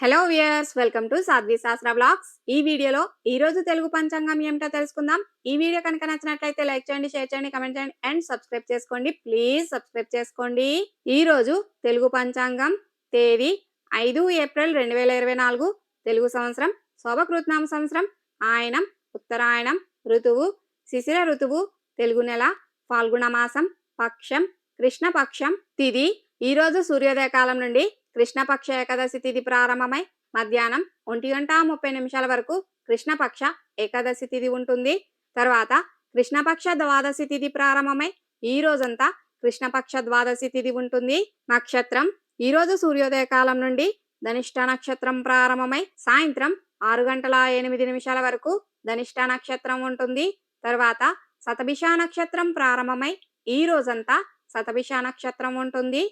Hello viewers welcome to Sadhvi Shastra blogs ఈ వీడియోలో ఈ రోజు తెలుగు పంచాంగం ఏమిటో తెలుసుకుందాం. ఈ వీడియో కనుక నచ్చినట్లయితే లైక్ చేయండి షేర్ చేయండి కమెంట్ చేయండి అండ్ సబ్స్క్రైబ్ చేసుకోండి. ప్లీజ్ సబ్స్క్రైబ్ చేసుకోండి. ఈ రోజు తెలుగు పంచాంగం తేదీ ఐదు ఏప్రిల్ రెండు వేల ఇరవై నాలుగు తెలుగు సంవత్సరం శోభకృత్నామ సంవత్సరం ఆయనం ఉత్తరాయణం ఋతువు శిశిర ఋతువు తెలుగు నెల ఫాల్గుణ మాసం పక్షం కృష్ణపక్షం తిది. ఈ రోజు సూర్యోదయ కాలం నుండి కృష్ణపక్ష ఏకాదశి తిథి ప్రారంభమై మధ్యాహ్నం ఒంటి గంట ముప్పై నిమిషాల వరకు కృష్ణపక్ష ఏకాదశి తిథి ఉంటుంది. తర్వాత కృష్ణపక్ష ద్వాదశి తిథి ప్రారంభమై ఈ రోజంతా కృష్ణపక్ష ద్వాదశి తిథి ఉంటుంది. నక్షత్రం ఈ రోజు సూర్యోదయ కాలం నుండి ధనిష్ట నక్షత్రం ప్రారంభమై సాయంత్రం ఆరు గంటల ఎనిమిది నిమిషాల వరకు ధనిష్ట నక్షత్రం ఉంటుంది. తర్వాత శతభిష నక్షత్రం ప్రారంభమై ఈ రోజంతా శతభిష నక్షత్రం ఉంటుంది.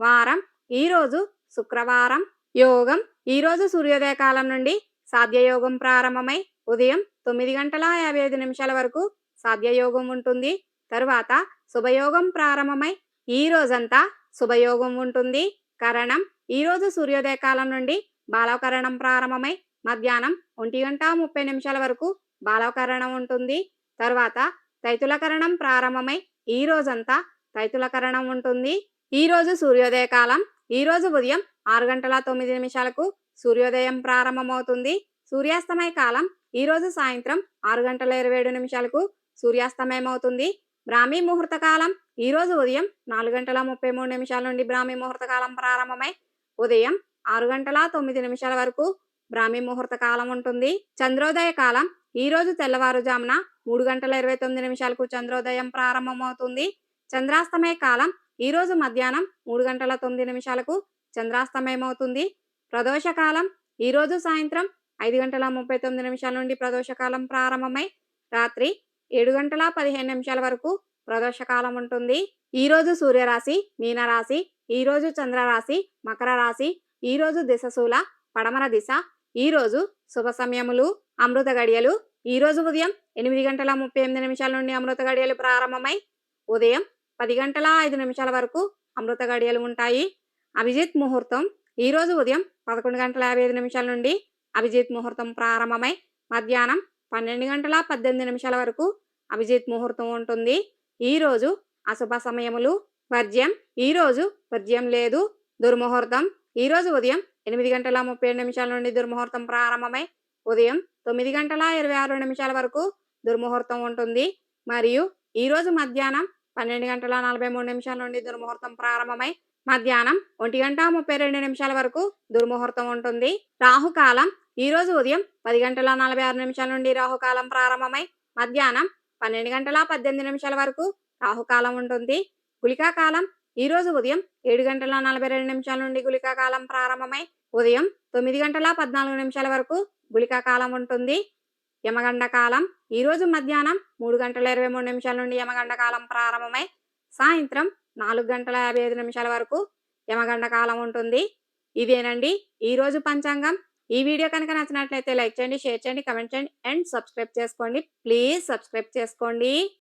వారం ఈ రోజు శుక్రవారం యోగం. ఈరోజు సూర్యోదయ కాలం నుండి సాధ్యయోగం ప్రారంభమై ఉదయం తొమ్మిది గంటల యాభై ఐదు నిమిషాల వరకు సాధ్యయోగం ఉంటుంది. తరువాత శుభయోగం ప్రారంభమై ఈ రోజంతా శుభయోగం ఉంటుంది. కరణం. ఈ రోజు సూర్యోదయ కాలం నుండి బాలవకరణం ప్రారంభమై మధ్యాహ్నం ఒంటి గంట ముప్పై నిమిషాల వరకు బాలవకరణం ఉంటుంది. తర్వాత తైతులకరణం ప్రారంభమై ఈ రోజంతా తైతులకరణం ఉంటుంది. ఈ రోజు సూర్యోదయ కాలం ఈరోజు ఉదయం ఆరు గంటల తొమ్మిది నిమిషాలకు సూర్యోదయం ప్రారంభమవుతుంది. సూర్యాస్తమయ కాలం ఈరోజు సాయంత్రం ఆరు గంటల ఇరవై ఏడు నిమిషాలకు సూర్యాస్తమయం అవుతుంది బ్రాహ్మీ ముహూర్త కాలం ఈరోజు ఉదయం నాలుగు గంటల ముప్పై మూడు నిమిషాల నుండి బ్రాహ్మీ ముహూర్త కాలం ప్రారంభమై ఉదయం ఆరు గంటల తొమ్మిది నిమిషాల వరకు బ్రాహ్మీ ముహూర్త కాలం ఉంటుంది. చంద్రోదయ కాలం ఈ రోజు తెల్లవారుజామున మూడు గంటల ఇరవై తొమ్మిది నిమిషాలకు చంద్రోదయం ప్రారంభమవుతుంది. చంద్రాస్తమయ కాలం ఈరోజు మధ్యాహ్నం మూడు గంటల తొమ్మిది నిమిషాలకు చంద్రాస్తమయం అవుతుంది ప్రదోషకాలం ఈరోజు సాయంత్రం ఐదు గంటల ముప్పై తొమ్మిది నిమిషాల నుండి ప్రదోషకాలం ప్రారంభమై రాత్రి ఏడు గంటల పదిహేను నిమిషాల వరకు ప్రదోషకాలం ఉంటుంది. ఈరోజు సూర్యరాశి మీనరాశి ఈరోజు చంద్రరాశి మకర రాశి ఈ రోజు దిశశూల పడమర దిశ ఈరోజు శుభ సమయములు అమృత గడియలు ఈరోజు ఉదయం ఎనిమిది గంటల ముప్పై ఎనిమిది నిమిషాల నుండి అమృత గడియలు ప్రారంభమై ఉదయం పది గంటల ఐదు నిమిషాల వరకు అమృత గడియలు ఉంటాయి. అభిజిత్ ముహూర్తం ఈరోజు ఉదయం పదకొండు గంటల యాభై ఐదు నిమిషాల నుండి అభిజిత్ ముహూర్తం ప్రారంభమై మధ్యాహ్నం పన్నెండు గంటల పద్దెనిమిది నిమిషాల వరకు అభిజిత్ ముహూర్తం ఉంటుంది. ఈ రోజు అశుభ సమయములు. వర్జ్యం ఈరోజు వర్జ్యం లేదు. దుర్ముహూర్తం ఈరోజు ఉదయం ఎనిమిది గంటల ముప్పై ఏడు నిమిషాల నుండి దుర్ముహూర్తం ప్రారంభమై ఉదయం తొమ్మిది గంటల ఇరవై ఆరు నిమిషాల వరకు దుర్ముహూర్తం ఉంటుంది. మరియు ఈ రోజు మధ్యాహ్నం పన్నెండు గంటల నలభై మూడు నిమిషాల నుండి దుర్ముహూర్తం ప్రారంభమై మధ్యాహ్నం ఒంటి గంట ముప్పై రెండు నిమిషాల వరకు దుర్ముహూర్తం ఉంటుంది. రాహుకాలం ఈ రోజు ఉదయం పది గంటల నలభై ఆరు నిమిషాల నుండి రాహుకాలం ప్రారంభమై మధ్యాహ్నం పన్నెండు గంటల పద్దెనిమిది నిమిషాల వరకు రాహుకాలం ఉంటుంది. గుళికా కాలం ఈ రోజు ఉదయం ఏడు గంటల నలభై రెండు నిమిషాల నుండి గుళికా కాలం ప్రారంభమై ఉదయం తొమ్మిది గంటల పద్నాలుగు నిమిషాల వరకు గుళికా కాలం ఉంటుంది. యమగండ కాలం ఈ రోజు మధ్యాహ్నం మూడు గంటల ఇరవై మూడు నిమిషాల నుండి యమగండ కాలం ప్రారంభమై సాయంత్రం నాలుగు గంటల యాభై ఐదు నిమిషాల వరకు యమగండ కాలం ఉంటుంది. ఇదేనండి ఈరోజు పంచాంగం. ఈ వీడియో కనుక నచ్చినట్లయితే లైక్ చేయండి షేర్ చేయండి కమెంట్ చేయండి అండ్ సబ్స్క్రైబ్ చేసుకోండి. ప్లీజ్ సబ్స్క్రైబ్ చేసుకోండి.